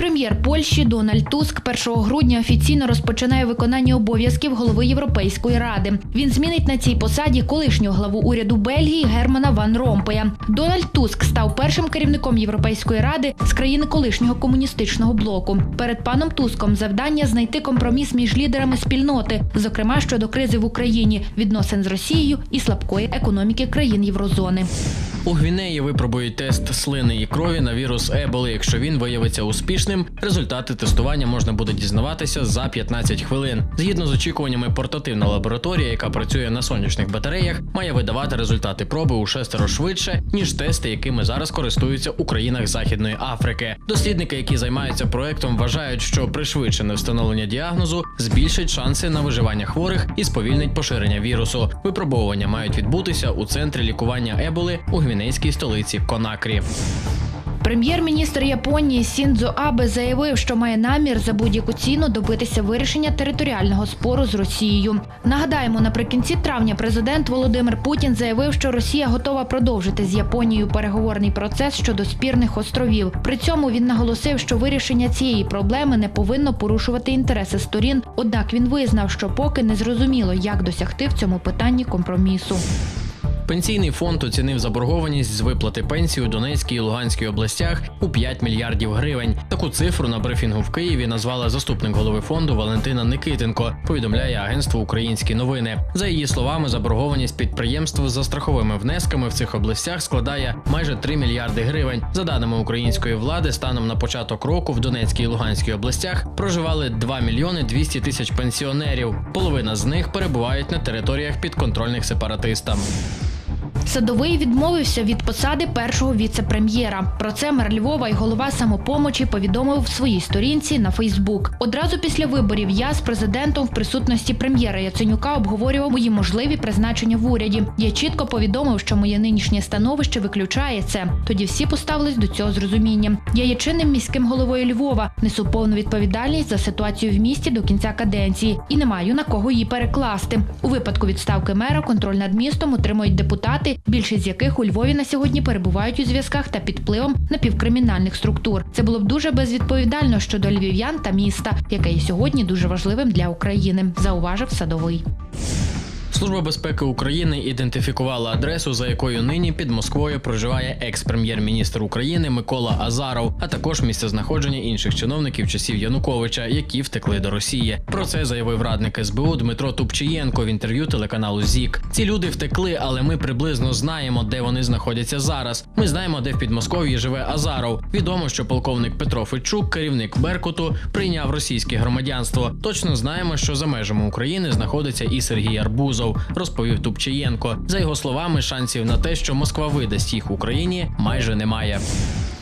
Екс-прем'єр Польщі Дональд Туск 1 грудня офіційно розпочинає виконання обов'язків голови Європейської ради. Він змінить на цій посаді колишнього главу уряду Бельгії Германа Ван Ромпея. Дональд Туск став першим керівником Європейської ради з країни колишнього комуністичного блоку. Перед паном Туском завдання знайти компроміс між лідерами спільноти, зокрема щодо кризи в Україні, відносин з Росією і слабкої економіки країн Єврозони. У Гвінеї випробують тест слини і крові на вірус Еболи. Якщо він виявиться успішним, результати тестування можна буде дізнаватися за 15 хвилин. Згідно з очікуваннями, портативна лабораторія, яка працює на сонячних батареях, має видавати результати проби у шестеро швидше, ніж тести, якими зараз користуються у країнах Західної Африки. Дослідники, які займаються проектом, вважають, що пришвидшене встановлення діагнозу збільшить шанси на виживання хворих і сповільнить поширення вірусу. Випробовування мають відбутися у центрі лікування Еболи у гвінейській столиці Конакрі. Прем'єр-міністр Японії Сіндзо Абе заявив, що має намір за будь-яку ціну добитися вирішення територіального спору з Росією. Нагадаємо, наприкінці травня президент Володимир Путін заявив, що Росія готова продовжити з Японією переговорний процес щодо спірних островів. При цьому він наголосив, що вирішення цієї проблеми не повинно порушувати інтереси сторін. Однак він визнав, що поки не зрозуміло, як досягти в цьому питанні компромісу. Пенсійний фонд оцінив заборгованість з виплати пенсії у Донецькій і Луганській областях у 5 мільярдів гривень. Таку цифру на брифінгу в Києві назвала заступник голови фонду Валентина Никитенко. Повідомляє агентство Українські новини. За її словами, заборгованість підприємств за страховими внесками в цих областях складає майже 3 мільярди гривень. За даними української влади, станом на початок року в Донецькій і Луганській областях проживали 2 мільйони 200 тисяч пенсіонерів. Половина з них перебувають на територіях підконтрольних сепаратистам. Садовий відмовився від посади першого віце-прем'єра. Про це мер Львова і голова самопомочі повідомив в своїй сторінці на Фейсбук. Одразу після виборів я з президентом в присутності прем'єра Яценюка обговорював мої можливі призначення в уряді. Я чітко повідомив, що моє нинішнє становище виключає це. Тоді всі поставились до цього з розумінням. Я є чинним міським головою Львова, несу повну відповідальність за ситуацію в місті до кінця каденції і не маю на кого її перекласти. У випадку відставки мера контроль над містом отримують депутати, більшість з яких у Львові на сьогодні перебувають у зв'язках та під впливом напівкримінальних структур. Це було б дуже безвідповідально щодо львів'ян та міста, яке є сьогодні дуже важливим для України, зауважив садовий. Служба безпеки України ідентифікувала адресу, за якою нині під Москвою проживає екс-прем'єр-міністр України Микола Азаров, а також місце знаходження інших чиновників часів Януковича, які втекли до Росії. Про це заявив радник СБУ Дмитро Тупчієнко в інтерв'ю телеканалу ЗІК. Ці люди втекли, але ми приблизно знаємо, де вони знаходяться зараз. Ми знаємо, де в Підмосков'ї живе Азаров. Відомо, що полковник Петро Федчук, керівник Беркуту, прийняв російське громадянство. Точно знаємо, що за межами України знаходиться і Сергій Арбузов, розповів Тупчієнко. За його словами, шансів на те, що Москва видасть їх Україні, майже немає.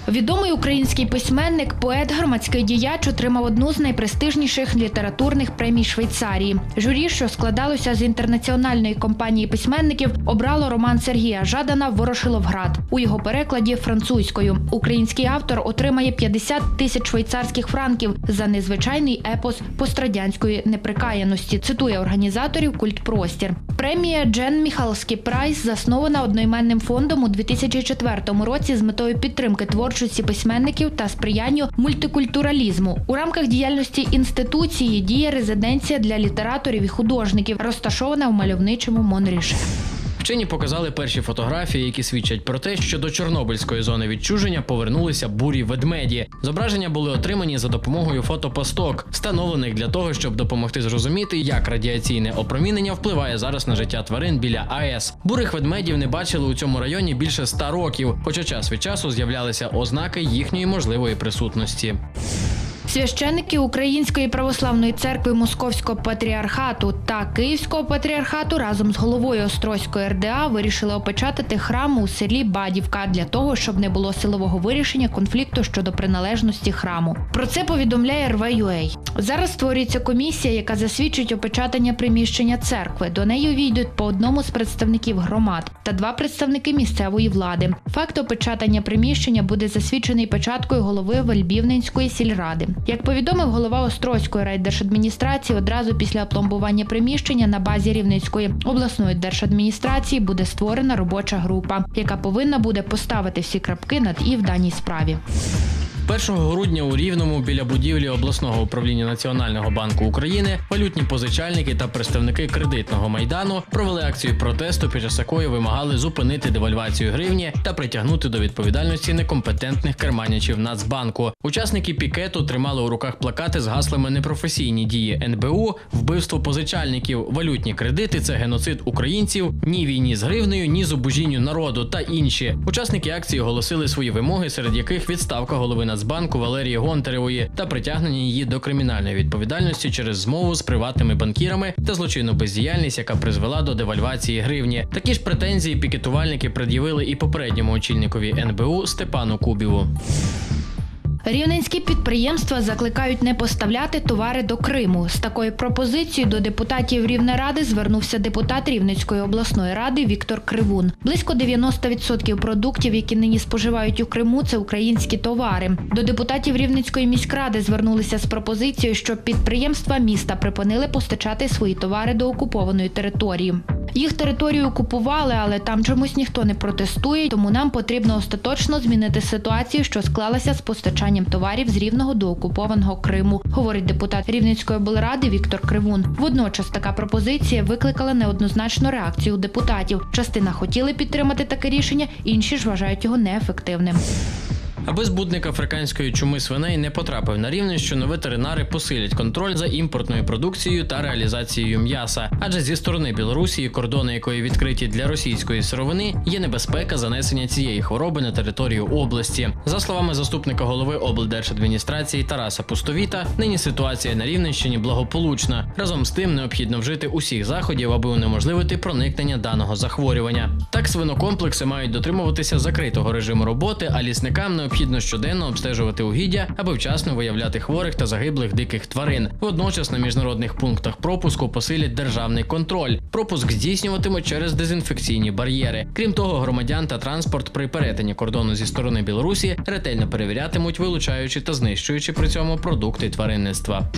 Відомий український письменник, поет, громадський діяч отримав одну з найпрестижніших літературних премій Швейцарії. Журі, що складалося з інтернаціональної компанії письменників, обрало роман Сергія Жадана Ворошиловград у його перекладі французькою. Український автор отримає 50 тисяч швейцарських франків за незвичайний епос пострадянської неприкаяності. Цитує організаторів Культпростір. Премія Джен Міхалський Прайс заснована одноіменним фондом у 2004 році з метою підтримки творчості письменників та сприянню мультикультуралізму. У рамках діяльності інституції діє резиденція для літераторів і художників, розташована в мальовничому Монріше. Вчені показали перші фотографії, які свідчать про те, що до Чорнобильської зони відчуження повернулися бурі ведмеді. Зображення були отримані за допомогою фотопосток, встановлених для того, щоб допомогти зрозуміти, як радіаційне опромінення впливає зараз на життя тварин біля АЕС. Бурих ведмедів не бачили у цьому районі більше ста років, хоча час від часу з'являлися ознаки їхньої можливої присутності. Священники Української православної церкви Московського патріархату та Київського патріархату разом з головою Острозької РДА вирішили опечатати храм у селі Бадівка для того, щоб не було силового вирішення конфлікту щодо приналежності храму. Про це повідомляє РВЮА. Зараз створюється комісія, яка засвідчить опечатання приміщення церкви. До неї увійдуть по одному з представників громад та два представники місцевої влади. Факт опечатання приміщення буде засвідчений печаткою голови Вельбівненської сільради. Як повідомив голова Острозької райдержадміністрації, одразу після опломбування приміщення на базі Рівненської обласної держадміністрації буде створена робоча група, яка повинна буде поставити всі крапки над і в даній справі. 1 грудня у Рівному біля будівлі обласного управління Національного банку України валютні позичальники та представники кредитного майдану провели акцію протесту, під час якої вимагали зупинити девальвацію гривні та притягнути до відповідальності некомпетентних керманячів Нацбанку. Учасники пікету тримали у руках плакати з гаслами непрофесійні дії НБУ, вбивство позичальників, валютні кредити це геноцид українців, ні війні з гривнею, ні зубожінню народу та інші. Учасники акції оголосили свої вимоги, серед яких відставка голови Нацбанку Валерії Гонтаревої та притягнення її до кримінальної відповідальності через змову з приватними банкірами та злочинну бездіяльність, яка призвела до девальвації гривні. Такі ж претензії пікетувальники пред'явили і попередньому очільникові НБУ Степану Кубіву. Рівненські підприємства закликають не поставляти товари до Криму. З такою пропозицією до депутатів Рівнеради звернувся депутат Рівненської обласної ради Віктор Кривун. Близько 90% продуктів, які нині споживають у Криму, це українські товари. До депутатів Рівненської міськради звернулися з пропозицією, щоб підприємства міста припинили постачати свої товари до окупованої території. Їх територію окупували, але там чомусь ніхто не протестує, тому нам потрібно остаточно змінити ситуацію, що склалася з постачанням товарів з рівного до окупованого Криму, говорить депутат Рівненської облради Віктор Кривун. Водночас така пропозиція викликала неоднозначну реакцію депутатів. Частина хотіли підтримати таке рішення, інші ж вважають його неефективним. Аби збудник африканської чуми свиней не потрапив на Рівненщину, ветеринари посилять контроль за імпортною продукцією та реалізацією м'яса. Адже зі сторони Білорусі, кордони якої відкриті для російської сировини, є небезпека занесення цієї хвороби на територію області. За словами заступника голови облдержадміністрації Тараса Пустовіта, нині ситуація на Рівненщині благополучна. Разом з тим необхідно вжити усіх заходів, аби унеможливити проникнення даного захворювання. Так свинокомплекси мають дотримуватися закритого режиму роботи, а лісникам необхідно щоденно обстежувати угіддя, аби вчасно виявляти хворих та загиблих диких тварин. Водночас на міжнародних пунктах пропуску посилять державний контроль. Пропуск здійснюватимуть через дезінфекційні бар'єри. Крім того, громадян та транспорт при перетині кордону зі сторони Білорусі ретельно перевірятимуть, вилучаючи та знищуючи при цьому продукти тваринництва.